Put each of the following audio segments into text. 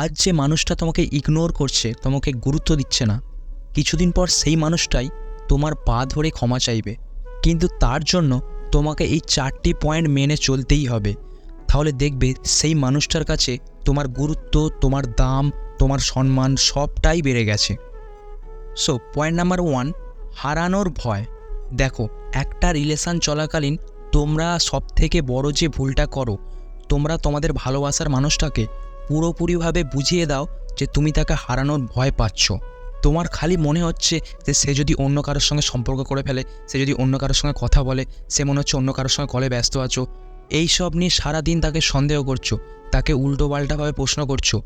আজ যে মানুষটা তোমাকে ইগনোর করছে, তোমাকে গুরুত্ব দিচ্ছে না, কিছুদিন পর সেই মানুষটাই তোমার পা ধরে ক্ষমা চাইবে। কিন্তু তার জন্য তোমাকে এই চারটি পয়েন্ট মেনে চলতেই হবে। তাহলে দেখবে সেই মানুষটার কাছে তোমার গুরুত্ব, তোমার দাম, তোমার সম্মান সবটাই বেড়ে গেছে। সো পয়েন্ট নাম্বার ওয়ান হারানোর ভয়। দেখো, একটা রিলেশন চলাকালীন তোমরা সব থেকে বড় যে ভুলটা করো, তোমরা তোমাদের ভালোবাসার মানুষটাকে পুরোপুরিভাবে বুঝিয়ে দাও যে তুমি তাকে হারানোর ভয় পাচ্ছ। তোমার খালি মনে হচ্ছে যে সে যদি অন্য কারোর সঙ্গে সম্পর্ক করে ফেলে, সে যদি অন্য কারোর সঙ্গে কথা বলে, সে মনে হচ্ছে অন্য কারোর সঙ্গে কলে ব্যস্ত আছো। এই সব নিয়ে সারাদিন তাকে সন্দেহ করছ, তাকে উল্টো পাল্টাভাবে প্রশ্ন করছ।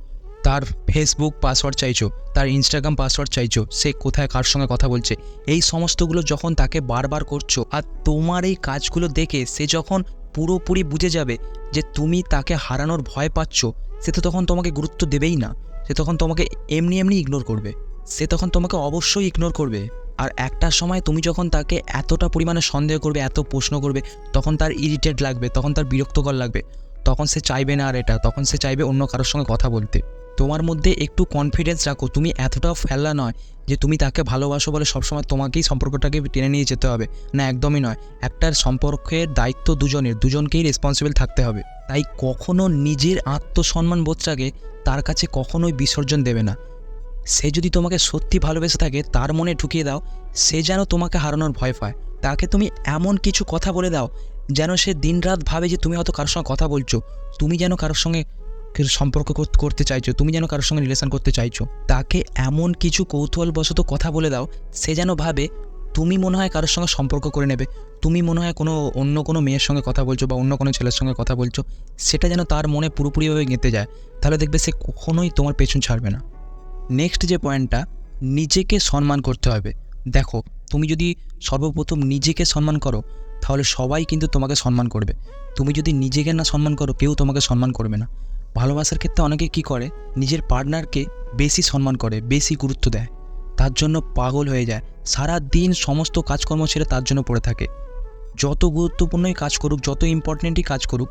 তার ফেসবুক পাসওয়ার্ড চাইছো, তার ইনস্টাগ্রাম পাসওয়ার্ড চাইছো, সে কোথায় কার সঙ্গে কথা বলছে। এই সমস্তগুলো যখন তাকে বারবার করছ আর তোমার এই কাজগুলো দেখে সে যখন পুরোপুরি বুঝে যাবে যে তুমি তাকে হারানোর ভয় পাচ্ছ, সে তো তখন তোমাকে গুরুত্ব দেবেই না। সে তখন তোমাকে এমনি এমনি ইগনোর করবে। সে তখন তোমাকে অবশ্যই ইগনোর করবে। আর একটা সময় তুমি যখন তাকে এতটা পরিমাণে সন্দেহ করবে, এত প্রশ্ন করবে, তখন তার ইরিটেট লাগবে, তখন তার বিরক্তকর লাগবে। তখন সে চাইবে না আর এটা, তখন সে চাইবে অন্য কারোর সঙ্গে কথা বলতে। তোমার মধ্যে একটু কনফিডেন্স রাখো, তুমি এতটাও ফেলা নয় যে তুমি তাকে ভালোবাসো বলে সবসময় তোমাকেই সম্পর্কটাকে টেনে নিয়ে যেতে হবে। না, একদমই নয়। একটার সম্পর্কের দায়িত্ব দুজনের, দুজনকেই রেসপন্সিবল থাকতে হবে। তাই কখনো নিজের আত্মসম্মান বোধটাকে তার কাছে কখনোই বিসর্জন দেবে না। সে যদি তোমাকে সত্যি ভালোবেসে থাকে, তার মনে ঢুকিয়ে দাও, সে যেন তোমাকে হারানোর ভয় পায়। তাকে তুমি এমন কিছু কথা বলে দাও যেন সে দিনরাত ভাবে যে তুমি হয়তো কারোর সঙ্গে কথা বলছো, তুমি যেন কারোর সঙ্গে সম্পর্ক করতে চাইছো, তুমি যেন কারোর সঙ্গে রিলেশন করতে চাইছো, তাকে এমন কিছু কৌতূহলবশত কথা বলে দাও, সে যেন ভাবে তুমি মনে হয় কারোর সঙ্গে সম্পর্ক করে নেবে, তুমি মনে হয় কোনো অন্য কোনো মেয়ের সঙ্গে কথা বলছো বা অন্য কোনো ছেলের সঙ্গে কথা বলছো, সেটা যেন তার মনে পুরোপুরিভাবে গেঁথে যায়, তাহলে দেখবে সে কখনোই তোমার পেছন ছাড়বে না। নেক্সট যে পয়েন্টটা নিজেকে সম্মান করতে হবে। দেখো, তুমি যদি সর্বপ্রথম নিজেকে সম্মান করো তাহলে সবাই কিন্তু তোমাকে সম্মান করবে। তুমি যদি নিজেকে না সম্মান করো, কেউ তোমাকে সম্মান করবে না। ভালোবাসার ক্ষেত্রে অনেকে কি করে? নিজের পার্টনারকে বেশি সম্মান করে, বেশি গুরুত্ব দেয়। তার জন্য পাগল হয়ে যায়। সারা দিন সমস্ত কাজকর্ম ছেড়ে তার জন্য পড়ে থাকে। যত গুরুত্বপূর্ণই কাজ করুক, যত ইম্পর্টেন্টই কাজ করুক,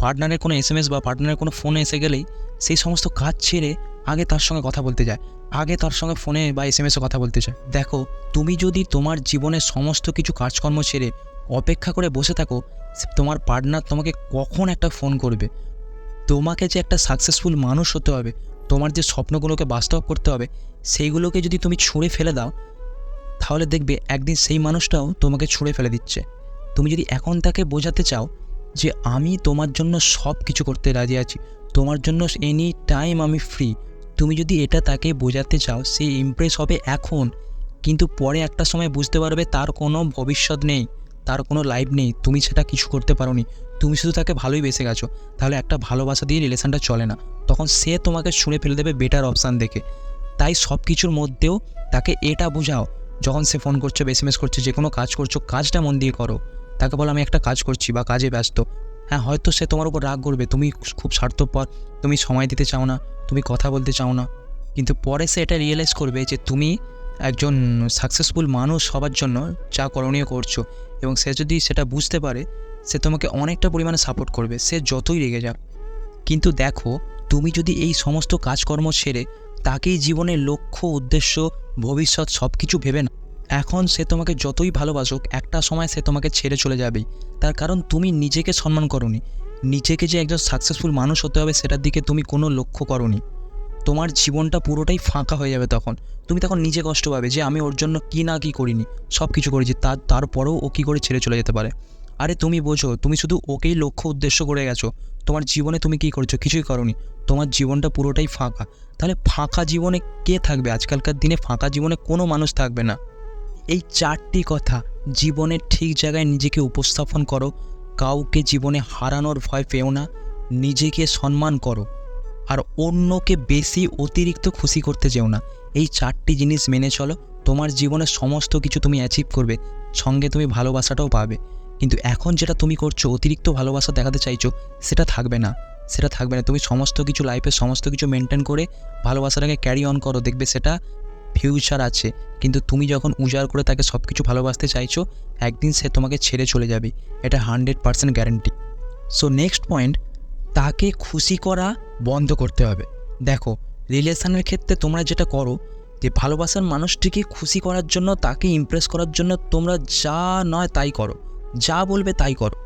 পার্টনারের কোনো এস বা পার্টনারের কোনো ফোনে এসে গেলেই সেই সমস্ত কাজ ছেড়ে আগে তার সঙ্গে কথা বলতে যায়। আগে তার সঙ্গে ফোনে বা এস এম কথা বলতে চায় দেখো, তুমি যদি তোমার জীবনের সমস্ত কিছু কাজকর্ম ছেড়ে অপেক্ষা করে বসে থাকো তোমার পার্টনার তোমাকে কখন একটা ফোন করবে? তোমাকে যে একটা সাকসেসফুল মানুষ হতে হবে, তোমার যে স্বপ্নগুলোকে বাস্তব করতে হবে, সেইগুলোকে যদি তুমি ছুঁড়ে ফেলে দাও, তাহলে দেখবে একদিন সেই মানুষটাও তোমাকে ছুঁড়ে ফেলে দিচ্ছে। তুমি যদি এখন তাকে বোঝাতে চাও যে আমি তোমার জন্য সব কিছু করতে রাজি আছি, তোমার জন্য এনি টাইম আমি ফ্রি তুমি যদি এটা তাকে বোঝাতে চাও, সে ইমপ্রেস হবে এখন, কিন্তু পরে একটা সময় বুঝতে পারবে তার কোনো ভবিষ্যৎ নেই। তার কোনো লাইফ নেই, তুমি সেটা কিছু করতে পারোনি, তুমি শুধু তাকে ভালোই বেসে গেছো, তাহলে একটা ভালোবাসা দিয়ে রিলেশনটা চলে না। তখন সে তোমাকে ছুঁড়ে ফেলে দেবে বেটার অপশান দেখে। তাই সব কিছুর মধ্যেও তাকে এটা বোঝাও, যখন সে ফোন করছ এস এম এস করছে, যে কোনো কাজ করছ, কাজটা মন দিয়ে করো। তাকে বলো, আমি একটা কাজ করছি বা কাজে ব্যস্ত। হ্যাঁ হয়তো সে তোমার উপর রাগ করবে, তুমি খুব স্বার্থপর, তুমি সময় দিতে চাও না, তুমি কথা বলতে চাও না। কিন্তু পরে সে এটা রিয়েলাইজ করবে যে তুমি একজন সাকসেসফুল মানুষ হবার জন্য যা করণীয় করছ। এবং সে যদি সেটা বুঝতে পারে, সে তোমাকে অনেকটা পরিমাণে সাপোর্ট করবে, সে যতই রেগে যাক। কিন্তু দেখো, তুমি যদি এই সমস্ত কাজকর্ম ছেড়ে তাকেই জীবনের লক্ষ্য, উদ্দেশ্য, ভবিষ্যৎ সব কিছু ভেবে না এখন সে তোমাকে যতই ভালোবাসুক, একটা সময় সে তোমাকে ছেড়ে চলে যাবেই। তার কারণ তুমি নিজেকে সম্মান করনি। নিজেকে যে একজন সাকসেসফুল মানুষ হতে হবে, সেটার দিকে তুমি কোনো লক্ষ্য করনি। তোমার জীবনটা পুরোটাই ফাঁকা হয়ে যাবে তখন। তুমি তখন নিজে কষ্ট পাবে যে আমি ওর জন্য কী না কী করিনি। সব কিছু করেছি তার তারপরেও ও কী করে ছেড়ে চলে যেতে পারে? আরে তুমি বোঝো, তুমি শুধু ওকেই লক্ষ্য উদ্দেশ্য করে গেছো। তোমার জীবনে তুমি কী করছ? কিছুই করনি। তোমার জীবনটা পুরোটাই ফাঁকা। তাহলে ফাঁকা জীবনে কে থাকবে? আজকালকার দিনে ফাঁকা জীবনে কোনো মানুষ থাকবে না। এই চারটি কথা জীবনের ঠিক জায়গায় নিজেকে উপস্থাপন করো। কাউকে জীবনে হারানোর ভয় পেও না। নিজেকে সম্মান করো। আর অন্যকে বেশি অতিরিক্ত খুশি করতে যেও না। এই চারটি জিনিস মেনে চলো, তোমার জীবনে সমস্ত কিছু তুমি অ্যাচিভ করবে, সঙ্গে তুমি ভালোবাসাটাও পাবে। কিন্তু এখন যেটা তুমি করছ, অতিরিক্ত ভালোবাসা দেখাতে চাইছো, সেটা থাকবে না। সেটা থাকবে না। তুমি সমস্ত কিছু লাইফে সমস্ত কিছু মেনটেন করে ভালোবাসাটাকে ক্যারি অন করো, দেখবে সেটা ফিউচার আছে। কিন্তু তুমি যখন উজাড় করে তাকে সব কিছু ভালোবাসতে চাইছো, একদিন সে তোমাকে ছেড়ে চলে যাবে। এটা hundred percent guarantee so next point তাকে খুশি করা বন্ধ করতে হবে। দেখো, রিলেশনের ক্ষেত্রে তোমরা যেটা করো, যে ভালোবাসার মানুষটিকে খুশি করার জন্য, তাকে ইমপ্রেস করার জন্য তোমরা যা নয় তাই করো। যা বলবে তাই করো।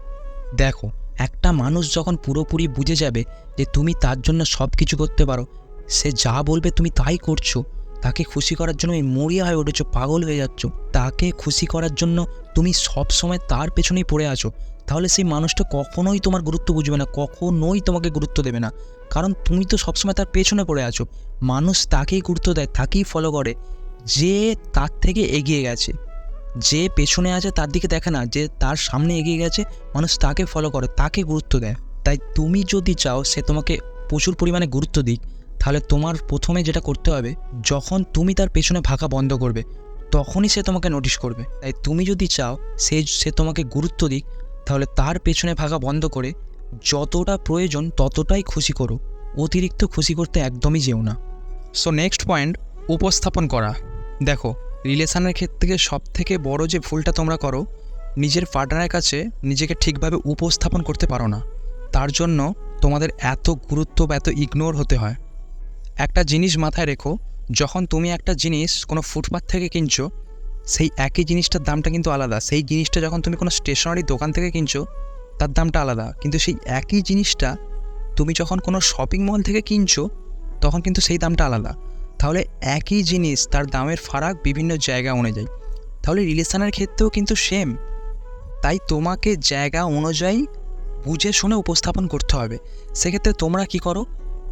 দেখো, একটা মানুষ যখন পুরোপুরি বুঝে যাবে যে তুমি তার জন্য সব কিছু করতে পারো, সে যা বলবে তুমি তাই করছ, তাকে খুশি করার জন্য মরিয়া হয়ে উঠেছো, পাগল হয়ে যাচ্ছ, তাকে খুশি করার জন্য তুমি সব সময় তার পেছনেই পড়ে আছো। তাহলে সেই মানুষটা কখনোই তোমার গুরুত্ব বুঝবে না, কখনোই তোমাকে গুরুত্ব দেবে না। কারণ তুমি তো সবসময় তার পেছনে পড়ে আছো। মানুষ তাকেই গুরুত্ব দেয়, তাকেই ফলো করে। যে তার থেকে এগিয়ে গেছে, যে পেছনে আছে তার দিকে দেখে না, যে তার সামনে এগিয়ে গেছে, মানুষ তাকে ফলো করে, তাকে গুরুত্ব দেয়। তাই তুমি যদি চাও সে তোমাকে প্রচুর পরিমাণে গুরুত্ব দিক, তাহলে তোমার প্রথমে যেটা করতে হবে, যখন তুমি তার পেছনে ভাগা বন্ধ করবে, তখনই সে তোমাকে নোটিশ করবে। তাই তুমি যদি চাও সে সে তোমাকে গুরুত্ব দিক তাহলে তার পেছনে ভাগা বন্ধ করে যতটা প্রয়োজন ততটাই খুশি করো। অতিরিক্ত খুশি করতে একদমই যেও না। সো নেক্সট পয়েন্ট উপস্থাপন করা। দেখো, রিলেশনের ক্ষেত্রে সব থেকে বড় যে ভুলটা তোমরা করো, নিজের পার্টনারের কাছে নিজেকে ঠিকভাবে উপস্থাপন করতে পারো না। তার জন্য তোমাদের এত গুরুত্ব বা এত ইগনোর হতে হয়। একটা জিনিস মাথায় রেখো, যখন তুমি একটা জিনিস কোনো ফুটপাথ থেকে কিনছো সেই একই জিনিসটার দামটা কিন্তু আলাদা। সেই জিনিসটা যখন তুমি কোনো স্টেশনারি দোকান থেকে কিনছো, তার দামটা আলাদা। কিন্তু সেই একই জিনিসটা তুমি যখন কোনো শপিং মল থেকে কিনছো, তখন কিন্তু সেই দামটা আলাদা। তাহলে একই জিনিস, তার দামের ফারাক বিভিন্ন জায়গা অনুযায়ী তাহলে রিলেশনের ক্ষেত্রেও কিন্তু সেম তাই তোমাকে জায়গা অনুযায়ী বুঝে শুনে উপস্থাপন করতে হবে। সেক্ষেত্রে তোমরা কি করো?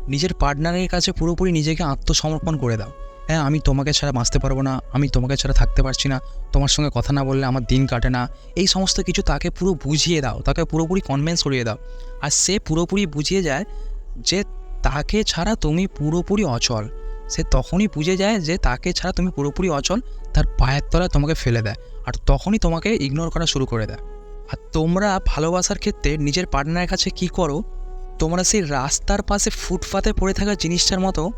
নিজের পার্টনারের কাছে পুরোপুরি নিজেকে আত্মসমর্পণ করে দাও। হ্যাঁ আমি তোমাকে ছাড়া বাঁচতে পারব না, আমি তোমাকে ছাড়া থাকতে পারছি না। তোমার সঙ্গে কথা না বললে আমার দিন কাটে না। এই সমস্ত কিছু তাকে পুরো বুঝিয়ে দাও, তাকে পুরোপুরি কনভিন্স করিয়ে দাও। আর সে পুরোপুরি বুঝিয়ে যায় যে তাকে ছাড়া তুমি পুরোপুরি অচল। সে তখনই বুঝে যায় যে তাকে ছাড়া তুমি পুরোপুরি অচল, তার পায়ের তলায় তোমাকে ফেলে দেয় আর তখনই তোমাকে ইগনোর করা শুরু করে দেয়। আর তোমরা ভালোবাসার ক্ষেত্রে নিজের পার্টনারের কাছে কি করো? তোমরা সেই রাস্তার পাশে ফুটপাতে পড়ে থাকা জিনিসটার মতো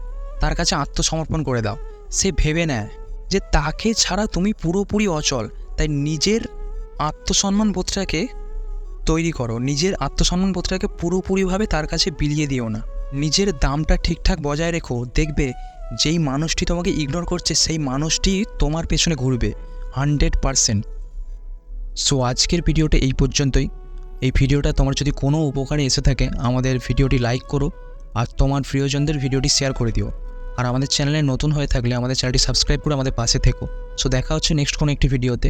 তার কাছে আত্মসমর্পণ করে দাও। সে ভেবে নেয় যে তাকে ছাড়া তুমি পুরোপুরি অচল। তাই নিজের আত্মসম্মান বোধটাকে তৈরি করো। নিজের আত্মসম্মান বোধটাকে পুরোপুরিভাবে তার কাছে বিলিয়ে দিও না। নিজের দামটা ঠিকঠাক বজায় রেখো। দেখবে যেই মানুষটি তোমাকে ইগনোর করছে, সেই মানুষটি তোমার পেছনে ঘুরবে। Hundred percent. সো আজকের ভিডিওটা এই পর্যন্তই। এই ভিডিওটা তোমার যদি কোনো উপকারে এসে থাকে, আমাদের ভিডিওটি লাইক করো আর তোমার প্রিয়জনদের ভিডিওটি শেয়ার করে দিও। আর আমাদের চ্যানেলে নতুন হয়ে থাকলে আমাদের চ্যানেলটি সাবস্ক্রাইব করে আমাদের পাশে থেকো। সো দেখা হচ্ছে নেক্সট কোনো একটি ভিডিওতে